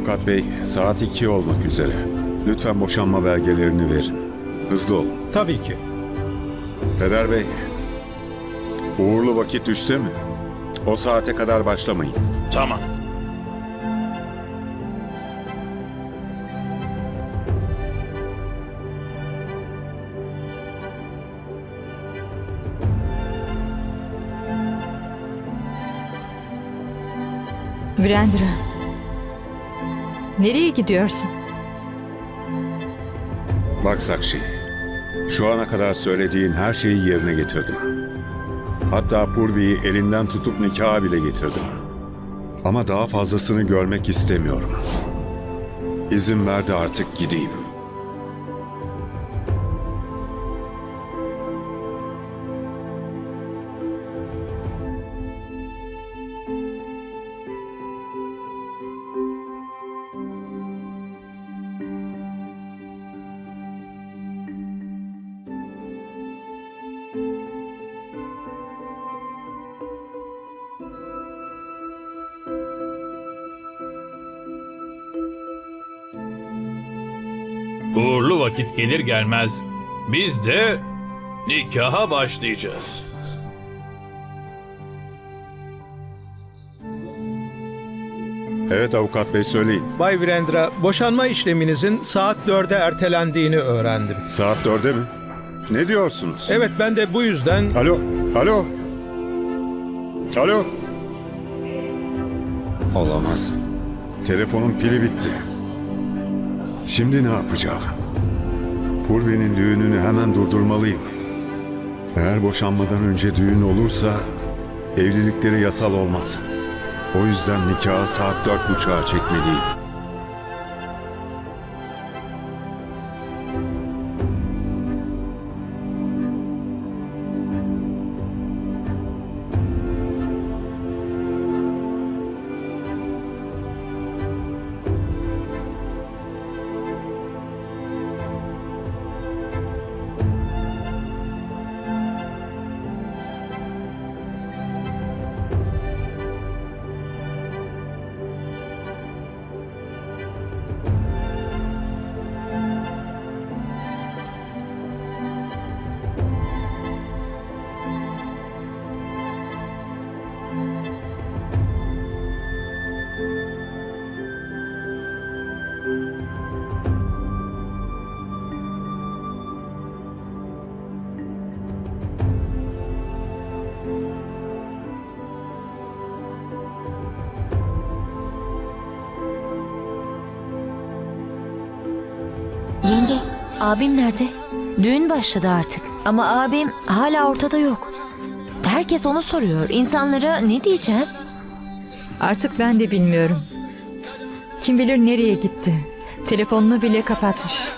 Avukat bey, saat 2 olmak üzere. Lütfen boşanma belgelerini verin. Hızlı olun. Tabii ki. Peder bey, uğurlu vakit düşte mi? O saate kadar başlamayın. Tamam. Brandra. Nereye gidiyorsun? Bak Sakşi, şu ana kadar söylediğin her şeyi yerine getirdim. Hatta Purvi'yi elinden tutup nikaha bile getirdim. Ama daha fazlasını görmek istemiyorum. İzin ver de artık gideyim. Uğurlu vakit gelir gelmez biz de nikaha başlayacağız. Evet avukat bey söyleyin. Bay Virendra, boşanma işleminizin saat 4'e ertelendiğini öğrendim. Saat dörde mi? Ne diyorsunuz? Evet ben de bu yüzden Alo, alo. Alo. Olamaz. Telefonun pili bitti. Şimdi ne yapacağım? Purvi'nin düğününü hemen durdurmalıyım. Eğer boşanmadan önce düğün olursa evlilikleri yasal olmaz. O yüzden nikahı saat dört buçuğa çekmeliyim. Abim nerede? Düğün başladı artık. Ama abim hala ortada yok. Herkes onu soruyor. İnsanlara ne diyeceğim? Artık ben de bilmiyorum. Kim bilir nereye gitti. Telefonunu bile kapatmış.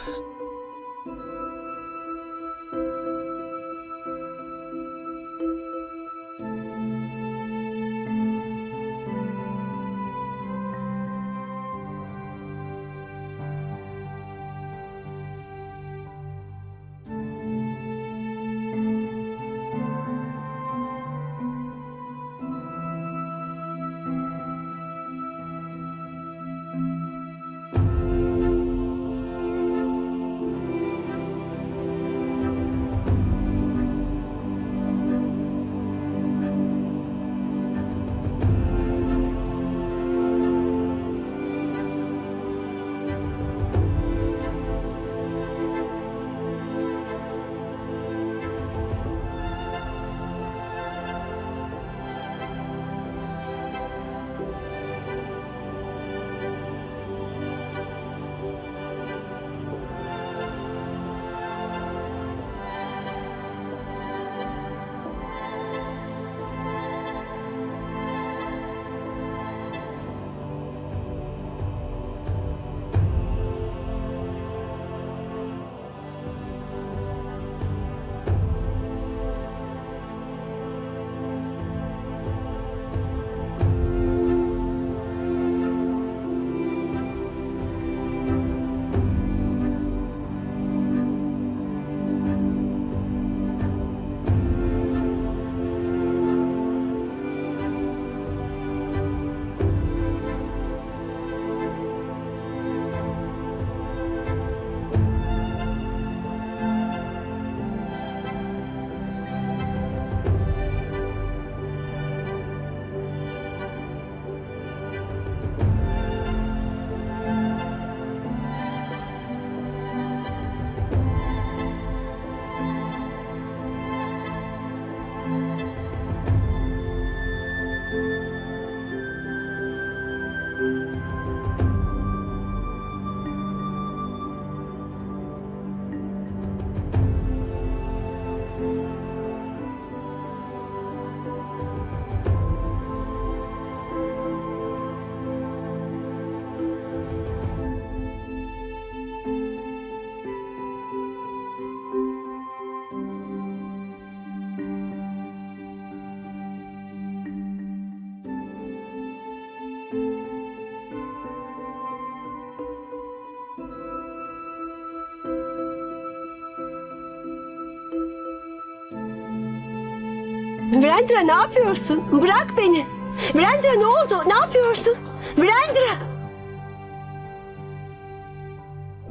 Virendra ne yapıyorsun? Bırak beni. Virendra ne oldu? Ne yapıyorsun? Virendra.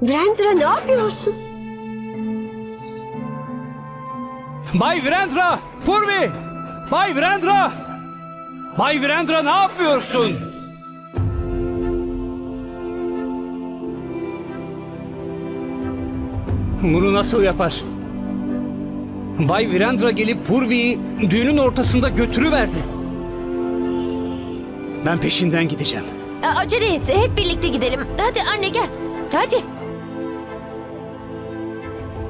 Virendra ne yapıyorsun? Bay Virendra! Purvi! Bay Virendra! Bay Virendra ne yapıyorsun? Bunu nasıl yapar? Bay Virendra gelip Purvi'yi düğünün ortasında götürüverdi. Ben peşinden gideceğim. A- acele et. Hep birlikte gidelim. Hadi anne gel. Hadi.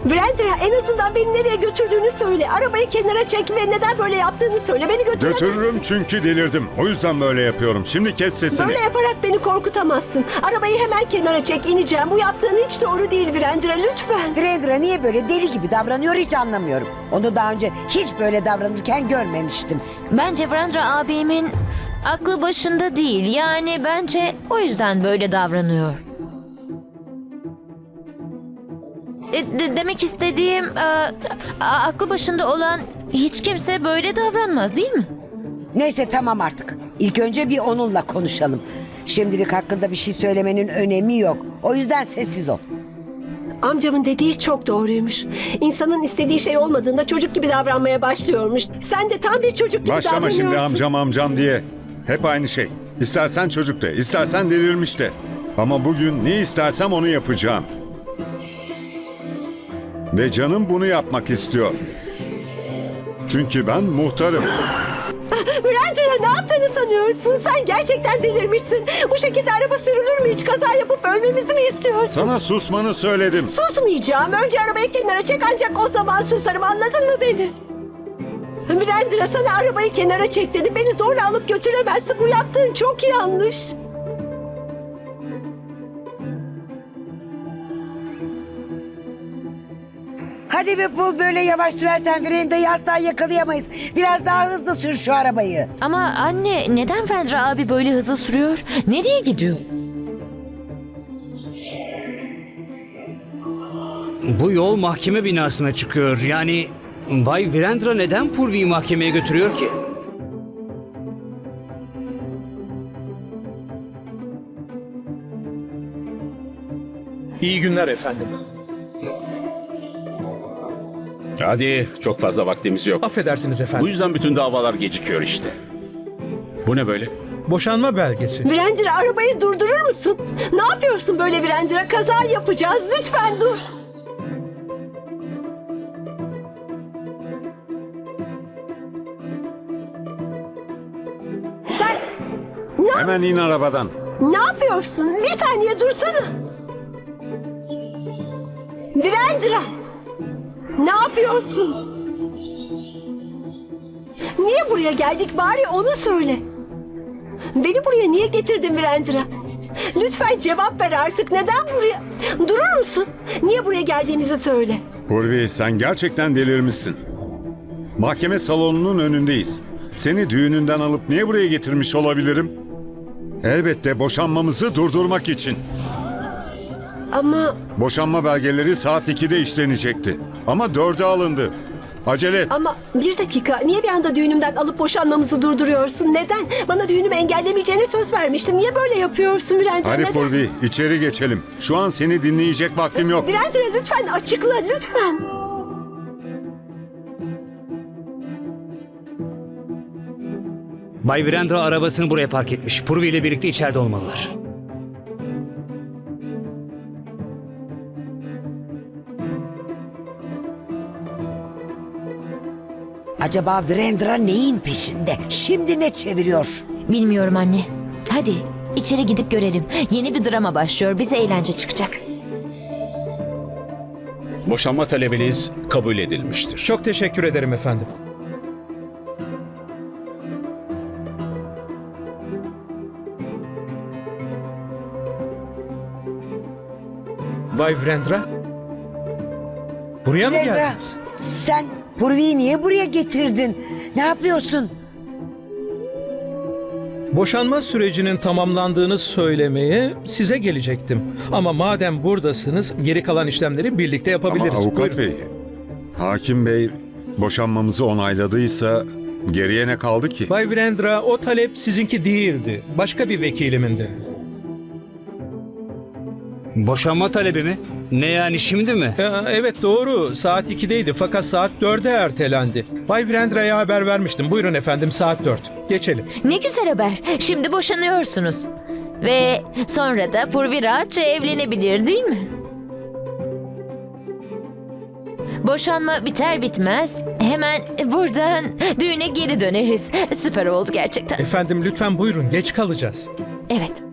Virendra en azından beni nereye götürdüğünü söyle. Arabayı kenara çek ve neden böyle yaptığını söyle. Beni götüremezsin. Götürürüm çünkü delirdim. O yüzden böyle yapıyorum. Şimdi kes sesini. Böyle yaparak beni korkutamazsın. Arabayı hemen kenara çek ineceğim. Bu yaptığın hiç doğru değil Virendra lütfen. Brandra niye böyle deli gibi davranıyor hiç anlamıyorum. Onu daha önce hiç böyle davranırken görmemiştim. Bence Virendra abimin aklı başında değil. Yani bence o yüzden böyle davranıyor. E, de- demek istediğim e, a- aklı başında olan hiç kimse böyle davranmaz değil mi? Neyse tamam artık. İlk önce bir onunla konuşalım. Şimdilik hakkında bir şey söylemenin önemi yok. O yüzden sessiz ol. Amcamın dediği çok doğruymuş. İnsanın istediği şey olmadığında çocuk gibi davranmaya başlıyormuş. Sen de tam bir çocuk gibi Başlama şimdi davranıyorsun. amcam amcam diye. Hep aynı şey. İstersen çocuk de, istersen delirmiş de. Ama bugün ne istersem onu yapacağım. Ve canım bunu yapmak istiyor. Çünkü ben muhtarım. Virendra ne yaptığını sanıyorsun? Sen gerçekten delirmişsin. Bu şekilde araba sürülür mü hiç? Kaza yapıp ölmemizi mi istiyorsun? Sana susmanı söyledim. Susmayacağım. Önce arabayı kenara çek ancak o zaman susarım. Anladın mı beni? Virendra sana arabayı kenara çek dedim. Beni zorla alıp götüremezsin. Bu yaptığın çok yanlış. Hadi be pul böyle yavaş sürersen Branda'yı asla yakalayamayız. Biraz daha hızlı sür şu arabayı. Ama anne neden Virendra abi böyle hızlı sürüyor? Nereye gidiyor? Bu yol mahkeme binasına çıkıyor. Yani Bay Virendra neden Purvi'yi mahkemeye götürüyor ki? İyi günler efendim. Hadi çok fazla vaktimiz yok. Affedersiniz Bu efendim. yüzden bütün davalar gecikiyor işte. Bu ne böyle? Boşanma belgesi. Virendra arabayı durdurur musun? Ne yapıyorsun böyle Virendra? Kaza yapacağız. Lütfen dur. Sen Hemen in arabadan. ne yapıyorsun? Bir saniye dursana. Virendra. Ne yapıyorsun? Niye buraya geldik bari onu söyle. Beni buraya niye getirdin Virendra? Lütfen cevap ver artık. Neden buraya? Durur musun? Niye buraya geldiğimizi söyle. Purvi sen gerçekten delirmişsin. Mahkeme salonunun önündeyiz. Seni düğününden alıp niye buraya getirmiş olabilirim? Elbette boşanmamızı durdurmak için. Ama Boşanma belgeleri saat 2'de işlenecekti. Ama 4'e alındı. Acele et. ama bir dakika. Niye bir anda düğünümden alıp boşanmamızı durduruyorsun? Neden? Bana düğünümü engellemeyeceğine söz vermiştin. Niye böyle yapıyorsun Virendra? Hadi Neden? Purvi içeri geçelim. Şu an seni dinleyecek vaktim yok. Virendra lütfen açıkla lütfen. Bay Virendra arabasını buraya park etmiş. Purvi ile birlikte içeride olmalılar. Acaba Brandra neyin peşinde? Şimdi ne çeviriyor? Bilmiyorum anne. Hadi içeri gidip görelim. Yeni bir drama başlıyor. Bize eğlence çıkacak. Boşanma talebiniz kabul edilmiştir. Çok teşekkür ederim efendim. Bay Vrendra. Buraya mı geldiniz? sen Purvi'yi niye buraya getirdin? Ne yapıyorsun? Boşanma sürecinin tamamlandığını söylemeye size gelecektim. Ama madem buradasınız geri kalan işlemleri birlikte Ama yapabiliriz. avukat Buyurun. bey, hakim bey boşanmamızı onayladıysa Geriye ne kaldı ki? Bay Virendra o talep sizinki değildi. Başka bir vekilimindi. Boşanma talebi mi? Ne yani şimdi mi? Ee, evet doğru. Saat 2'deydi fakat saat 4'e ertelendi. Bay Virendra'ya haber vermiştim. Buyurun efendim saat 4. Geçelim. Ne güzel haber. Şimdi boşanıyorsunuz. Ve sonra da Purvi rahatça evlenebilir değil mi? Boşanma biter bitmez hemen buradan düğüne geri döneriz. Süper oldu gerçekten. Efendim lütfen buyurun. Geç kalacağız. Evet.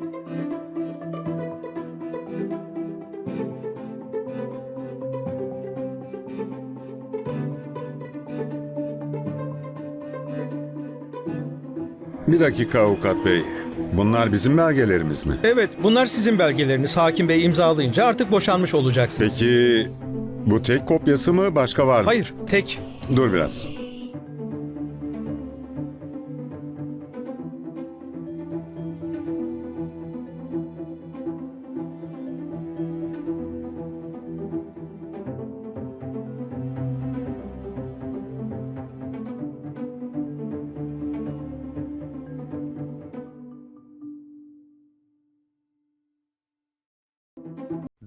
Bir dakika avukat bey. Bunlar bizim belgelerimiz mi? Evet bunlar sizin belgeleriniz. Hakim Bey imzalayınca artık boşanmış olacaksınız. Peki bu tek kopyası mı başka var mı? Hayır tek. Dur biraz.